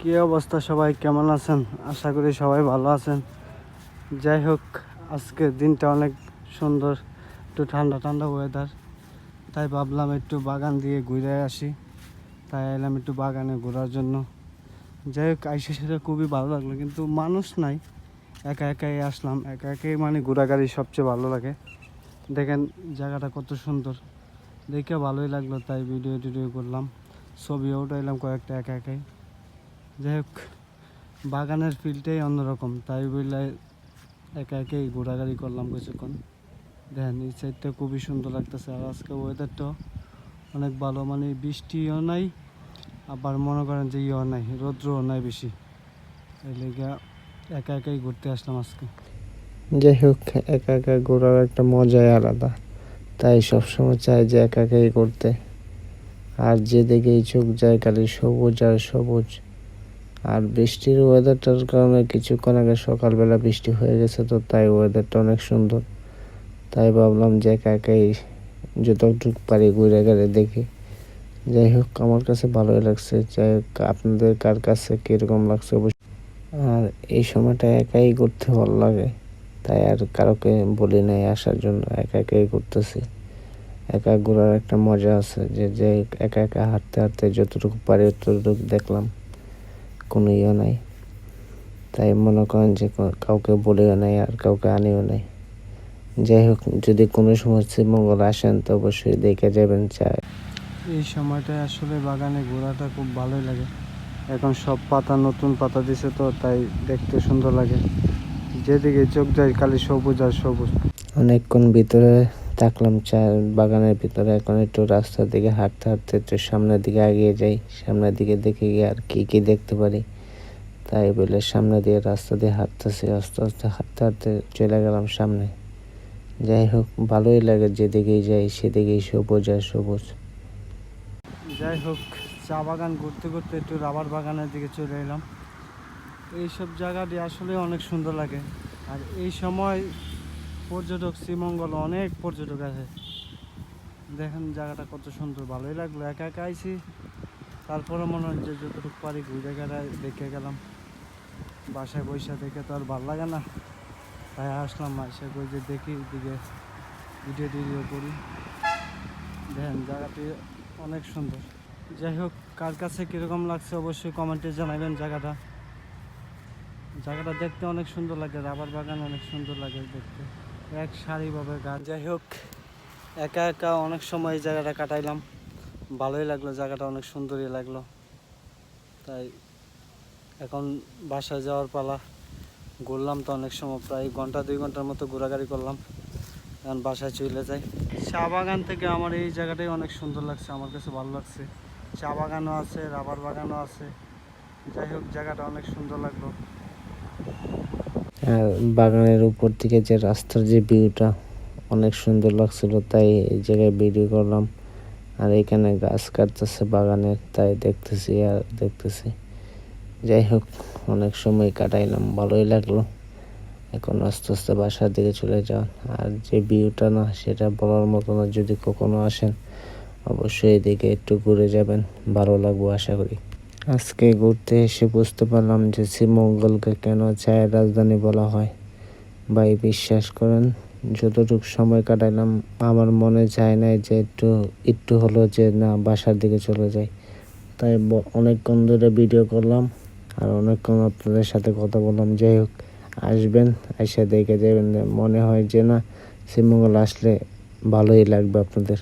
কী অবস্থা সবাই? কেমন আছেন? আশা করি সবাই ভালো আছেন। যাই হোক, আজকে দিনটা অনেক সুন্দর, একটু ঠান্ডা ঠান্ডা ওয়েদার তাই ভাবলাম একটু বাগান দিয়ে ঘুরে আসি। তাই এলাম একটু বাগানে ঘোরার জন্য। যাই হোক, আইসে সেটা খুবই ভালো লাগল, কিন্তু মানুষ নাই। একা একাই আসলাম। একা একাই মানে ঘোরাঘুরি সবচেয়ে ভালো লাগে। দেখেন, জায়গাটা কত সুন্দর। দেখে ভালোই লাগল তাই ভিডিও টিডিও করলাম। ছবিও উঠাইলাম কয়েকটা একা একাই। যাই হোক বাগানের ফিল্ডটাই অন্যরকম। তাই বললে একা একাই ঘোরাঘুরি করলাম কিছুক্ষণ। দেখেন, এই সাইডটা খুবই সুন্দর লাগতেছে। আর আজকে ওয়েদারটাও অনেক ভালো। মানে বৃষ্টিও নাই, আবার মনে করেন যে ইয়েও নাই, রৌদ্রও নাই বেশি। এই লেগে একা একাই ঘুরতে আসলাম আজকে। যাই হোক একা একা ঘোরার একটা মজাই আলাদা। তাই সবসময় চাই যে একা একাই করতে আর যেদিকেই চোখ যায়, খালি সবুজ আর সবুজ। আর বৃষ্টির ওয়েদারটার কারণে কিছুক্ষণ আগে সকালবেলা বৃষ্টি হয়ে গেছে তো তাই ওয়েদারটা অনেক সুন্দর। তাই ভাবলাম যে একা একাই যতটুকু পারি ঘুরে গেলে দেখি। যাই হোক, আমার কাছে ভালোই লাগছে। যাই হোক, আপনাদের কার কাছে কীরকম লাগছে অবশ্যই। আর এই সময়টা একাই ঘুরতে ভালো লাগে। তাই আর কারোকে বলি নাই আসার জন্য, একা একাই ঘুরতেছি। একা ঘোরার একটা মজা আছে যে যে একা একা হাঁটতে হাঁটতে যতটুকু পারি ততটুকু দেখলাম। কোনো ইয়ে নাই। তাই মনে করেন যে কাউকে বলেও নাই আর কাউকে আনিও নাই। যাই হোক যদি কোনো সময় শ্রীমঙ্গল আসেন তো অবশ্যই দেখে যাবেন চায় এই সময়টা আসলে বাগানে ঘোরাটা খুব ভালোই লাগে। এখন সব পাতা নতুন পাতা দিছে তো তাই দেখতে সুন্দর লাগে। যেদিকে চোখ যায় খালি সবুজ আর সবুজ। অনেকক্ষণ ভিতরে থাকলাম চা বাগানের ভিতরে। এখন একটু রাস্তার দিকে হাঁটতে হাঁটতে একটু সামনের দিকে এগিয়ে যাই। সামনের দিকে দেখে গিয়ে আর কী কী দেখতে পারি। তাই বলে সামনে দিয়ে রাস্তা দিয়ে হাঁটতেছি, আস্তে আস্তে হাঁটতে হাঁটতে চলে গেলাম সামনে। যাই হোক, ভালোই লাগে যেদিকেই যাই, সেদিকেই সবুজ আর সবুজ। যাই হোক, চা বাগান ঘুরতে ঘুরতে একটু রাবার বাগানের দিকে চলে এলাম। এইসব জায়গাটি আসলে অনেক সুন্দর লাগে। আর এই সময় পর্যটক শ্রীমঙ্গল, অনেক পর্যটক আছে। দেখেন জায়গাটা কত সুন্দর, ভালোই লাগল। একা একা আইছি তারপরে মনে হয় যে যতটুকু পারি ঘুরে গেলে দেখে গেলাম। বাসায় বৈশা দেখে তো আর ভালো লাগে না। তাই আসলাম, আইসা কই যে দেখি দিকে ভিডিও টিডিও করি। দেখেন জায়গাটি অনেক সুন্দর। যাই হোক, কার কাছে কীরকম লাগছে অবশ্যই কমেন্টে জানাবেন জায়গাটা। জায়গাটা দেখতে অনেক সুন্দর লাগে রাবার বাগান অনেক সুন্দর লাগে দেখতে। এক সারিভাবে গাছ। যাই হোক, একা একা অনেক সময় এই জায়গাটা কাটাইলাম। ভালোই লাগল, জায়গাটা অনেক সুন্দরই লাগল। তাই এখন বাসায় যাওয়ার পালা। ঘুরলাম তো অনেক সময়, প্রায় ঘণ্টা দুই ঘণ্টার মতো ঘোরাঘুরি করলাম। এখন বাসায় চলে যাই। চা বাগান থেকে আমার এই জায়গাটাই অনেক সুন্দর লাগছে, আমার কাছে ভালো লাগছে। চা বাগানও আছে, রাবার বাগানও আছে। যাই হোক, জায়গাটা অনেক সুন্দর লাগল। বাগানের উপর থেকে যে রাস্তার যে ভিউটা অনেক সুন্দর লাগছিল, তাই এই জায়গায় ভিডিও করলাম। আর এখানে গাছ কাটতেছে বাগানের তাই দেখতেছি আর দেখতেছি। যাই হোক, অনেক সময় কাটাইলাম, ভালোই লাগল। এখন আস্তে আস্তে বাসার দিকে চলে যাওয়া। আর যে ভিউটা না, সেটা বলার মতো না, যদি কখনো আসেন, অবশ্যই এদিকে একটু ঘুরে যাবেন। ভালো লাগবো আশা করি। আজকে ঘুরতে এসে বুঝতে পারলাম যে শ্রীমঙ্গলকে কেন চায়ের রাজধানী বলা হয়। ভাই, বিশ্বাস করেন, যতটুকু সময় কাটাইলাম, আমার মনে চায় নাই যে একটু একটু হলো যে না, বাসার দিকে চলে যাই। তাই অনেকক্ষণ ধরে ভিডিও করলাম আর অনেকক্ষণ আপনাদের সাথে কথা বললাম। যাই হোক, আসবেন, এসে দেখে যাবেন মনে হয় যে না, শ্রীমঙ্গল আসলে ভালোই লাগবে আপনাদের।